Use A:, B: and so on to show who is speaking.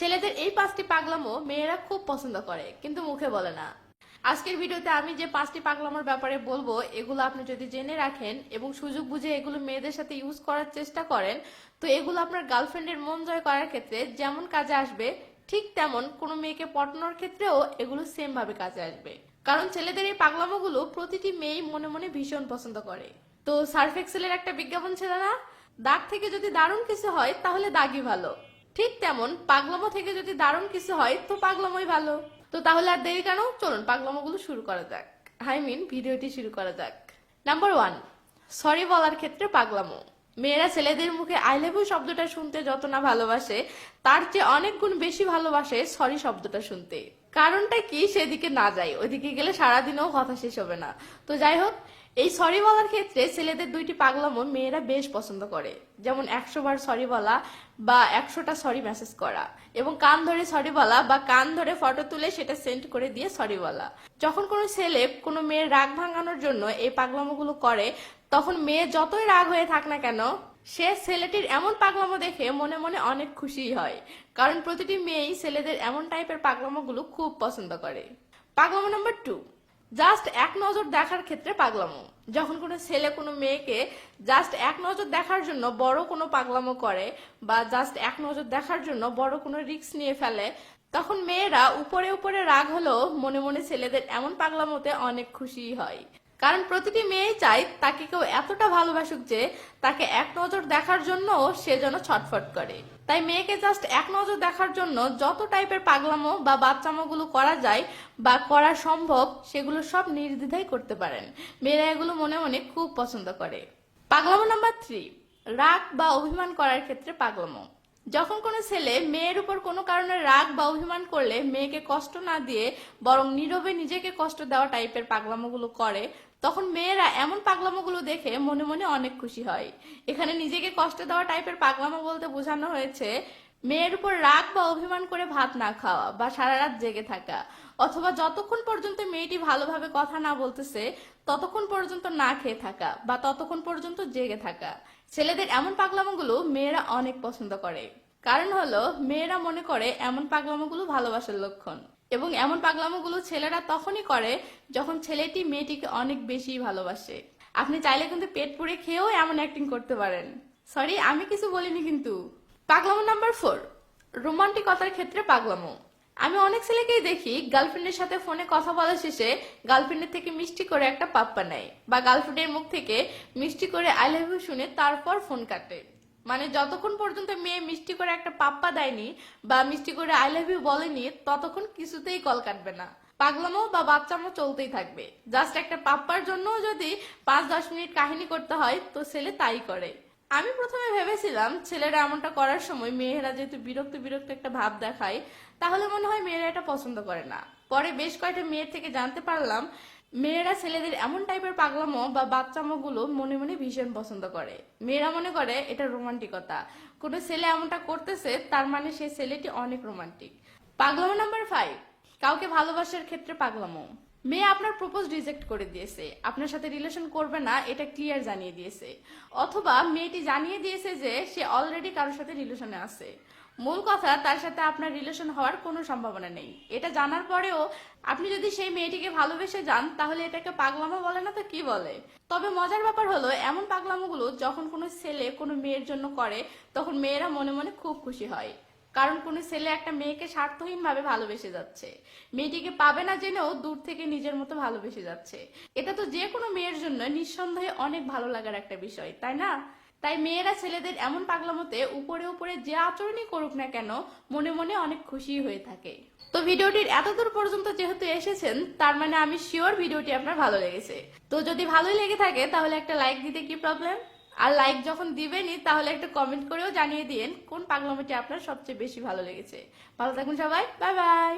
A: ছেলেদের এই পাঁচটি পাগলামো মেয়েরা খুব পছন্দ করে, কিন্তু মুখে বলে না। আজকের ভিডিওতে আমি যে পাঁচটি পাগলামোর ব্যাপারে বলব, এগুলো আপনি যদি জেনে রাখেন এবং সুযোগ বুঝে এগুলো মেয়েদের সাথে ইউজ করার চেষ্টা করেন, তো এগুলো আপনার গার্লফ্রেন্ডের মন জয় করার ক্ষেত্রে যেমন কাজে আসবে, ঠিক তেমন কোনো মেয়েকে পটানোর ক্ষেত্রেও এগুলো সেম ভাবে কাজে আসবে। কারণ ছেলেদের এই পাগলামোগুলো প্রতিটি মেয়েই মনে মনে ভীষণ পছন্দ করে। তো সার্ফ এক্সেলের একটা বিজ্ঞাপন ছিল না? দাগ থেকে যদি দারুণ কিছু হয়, তাহলে দাগই ভালো। ঠিক তেমন পাগলামো থেকে যদি দারুণ কিছু হয়, তো পাগলামোই ভালো। তো তাহলে আর দেরি কেন? চলুন পাগলামোগুলো শুরু করা যাক। আই মিন, ভিডিওটি শুরু করা যাক। নাম্বার ওয়ান সরি বলার ক্ষেত্রে পাগলামো। মেয়েরা ছেলেদের মুখে আই লাভ ইউ শব্দটা শুনতে যত না ভালোবাসে, তার চেয়ে অনেক গুণ বেশি ভালোবাসে সরি শব্দটা শুনতে। কারণটা কি সেদিকে না যাই, ওইদিকে গেলে সারাদিনও কথা শেষ হবে না। তো যাই হোক, এই সরি বলার ক্ষেত্রে ছেলেদের দুইটি পাগলামো মেয়েরা বেশ পছন্দ করে। যেমন একশো বার সরি বলা বা একশোটা সরি মেসেজ করা এবং কান ধরে সরি বলা বা কান ধরে ফটো তুলে সেটা সেন্ড করে দিয়ে সরি বলা। যখন কোনো ছেলে কোনো মেয়ের রাগ ভাঙানোর জন্য এই পাগলামোগুলো করে, তখন মেয়ে যতই রাগ হয়ে থাক না কেন সে ছেলেটির এমন পাগলামো দেখে মনে মনে অনেক খুশি হয়। কারণ প্রতিটি মেয়েই ছেলেদের এমন টাইপের পাগলামোগুলো খুব পছন্দ করে। পাগলামো নাম্বার টু। জাস্ট এক নজর দেখার ক্ষেত্রে পাগলামো। যখন কোনো ছেলে কোনো মেয়েকে জাস্ট এক নজর দেখার জন্য বড় কোনো পাগলামো করে বা জাস্ট এক নজর দেখার জন্য বড় কোনো রিস্ক নিয়ে ফেলে, তখন মেয়েরা উপরে উপরে রাগ হলেও মনে মনে ছেলেদের এমন পাগলামোতে অনেক খুশি হয়। কারণ প্রতিটি মেয়ে চায় তাকে কেউ এতটা ভালোবাসুক যে তাকে এক নজর দেখার জন্য সে যেন ছটফট করে। তাই মেয়েকে জাস্ট এক নজর দেখার জন্য যত টাইপের পাগলামো বা বাচ্চামোগুলো করা যায় বা করা সম্ভব, সেগুলো সব নির্দ্বিধায় করতে পারেন। মেয়েরা এগুলো মনে মনে খুব পছন্দ করে। পাগলামো নাম্বার থ্রি রাগ বা অভিমান করার ক্ষেত্রে পাগলামো। যখন কোনো ছেলে মেয়ের উপর কোনো কারণে রাগ বা অভিমান করলে মেয়েকে কষ্ট না দিয়ে বরং নীরবে নিজেকে কষ্ট দেওয়া টাইপের পাগলামোগুলো করে তখন মেয়েরা এমন পাগলামোগুলো দেখে মনে মনে অনেক খুশি হয়। এখানে নিজেকে কষ্ট দেওয়া টাইপের পাগলামো বলতে বোঝানো হয়েছে, মেয়ের উপর রাগ বা অভিমান করে ভাত না খাওয়া বা সারা রাত জেগে থাকা। অথবা যতক্ষণ পর্যন্ত মেয়েটি ভালোভাবে কথা না বলতেছে, ততক্ষণ পর্যন্ত না খেয়ে থাকা বা ততক্ষণ পর্যন্ত জেগে থাকা। ছেলেদের এমন পাগলামোগুলো মেয়েরা অনেক পছন্দ করে। কারণ হলো, মেয়েরা মনে করে এমন পাগলামোগুলো ভালোবাসার লক্ষণ। এবং এমন পাগলামোগুলো ছেলেরা তখনই করে যখন ছেলেটি মেয়েটিকে অনেক বেশি ভালোবাসে। আপনি চাইলে কিন্তু পেট পুড়ে খেয়েও এমন অ্যাক্টিং করতে পারেন। সরি আমি কিছু বলিনি কিন্তু। পাগলামো নাম্বার ফোর রোমান্টিকতার ক্ষেত্রে পাগলামো। আমি অনেক ছেলেকেই দেখি গার্লফ্রেন্ডের সাথে ফোনে কথা বলা শেষে গার্লফ্রেন্ডের থেকে মিষ্টি করে একটা পাপ্পা নেয় বা গার্লফ্রেন্ডের মুখ থেকে মিষ্টি করে আই লাভ ইউ শুনে তারপর ফোন কাটে। মানে যতক্ষণ পর্যন্ত মেয়ে মিষ্টি করে একটা পাপ্পা দেয়নি বা মিষ্টি করে আই লাভ ইউ বলেনি, ততক্ষণ কিছুতেই কল কাটবে না। পাগলামো বা বাচ্চামো চলতেই থাকবে। জাস্ট একটা পাপ্পার জন্য যদি পাঁচ, দশ মিনিট কাহিনী করতে হয়, তো ছেলে তাই করে। আমি প্রথমে ভেবেছিলাম ছেলেরা এমনটা করার সময় মেয়েরা যেহেতু বিরক্ত বিরক্ত একটা ভাব দেখায়, তাহলে মনে হয় মেয়েরা এটা পছন্দ করে না। পরে বেশ কয়েকটা মেয়ের থেকে জানতে পারলাম মেয়েরা ছেলেদের এমন টাইপের পাগলামো বা বাচ্চামো গুলো মনে মনে ভীষণ পছন্দ করে। মেয়েরা মনে করে এটা রোমান্টিকতা। কোনো ছেলে এমনটা করতেছে, তার মানে সেই ছেলেটি অনেক রোমান্টিক। পাগলামো নাম্বার ফাইভ কাউকে ভালোবাসার ক্ষেত্রে পাগলামো। মেয়ে আপনার প্রপোজ রিজেক্ট করে দিয়েছে। আপনার সাথে রিলেশন করবে না, এটা ক্লিয়ার জানিয়ে দিয়েছে। অথবা মেয়েটি জানিয়ে দিয়েছে যে সে অলরেডি কারোর সাথে রিলেশনে আছে। মূল কথা, তার সাথে আপনার রিলেশন হওয়ার কোনো সম্ভাবনা নেই। এটা জানার পরেও আপনি যদি সেই মেয়েটিকে ভালোবেসে যান, তাহলে এটাকে পাগলামো বলে না তো কি বলে? তবে মজার ব্যাপার হলো, এমন পাগলামোগুলো যখন কোনো ছেলে কোনো মেয়ের জন্য করে, তখন মেয়েরা মনে মনে খুব খুশি হয়। কারণ কোনো ছেলে একটা মেয়েকে স্বার্থহীন ভাবে ভালোবেসে যাচ্ছে। মেয়েটিকে পাবে না জেনেও দূর থেকে নিজের মতো ভালোবেসে যাচ্ছে। এটা তো যে কোনো মেয়ের জন্য নিঃসন্দেহে অনেক ভালো লাগার একটা বিষয়, তাই না? তাই মেয়েরা ছেলেদের এমন পাগলামোতে উপরে উপরে যে আচরণই করুক না কেন, মনে মনে অনেক খুশি হয়ে থাকে। তো ভিডিওটির এতদূর পর্যন্ত যেহেতু এসেছেন, তার মানে আমি শিওর ভিডিওটি আপনার ভালো লেগেছে। তো যদি ভালোই লেগে থাকে, তাহলে একটা লাইক দিতে কি প্রবলেম আর লাইক যখন দিবেনই, তাহলে একটা কমেন্ট করেও জানিয়ে দিন কোন পাগলামিটি আপনার সবচেয়ে বেশি ভালো লেগেছে। ভালো থাকুন সবাই বাই বাই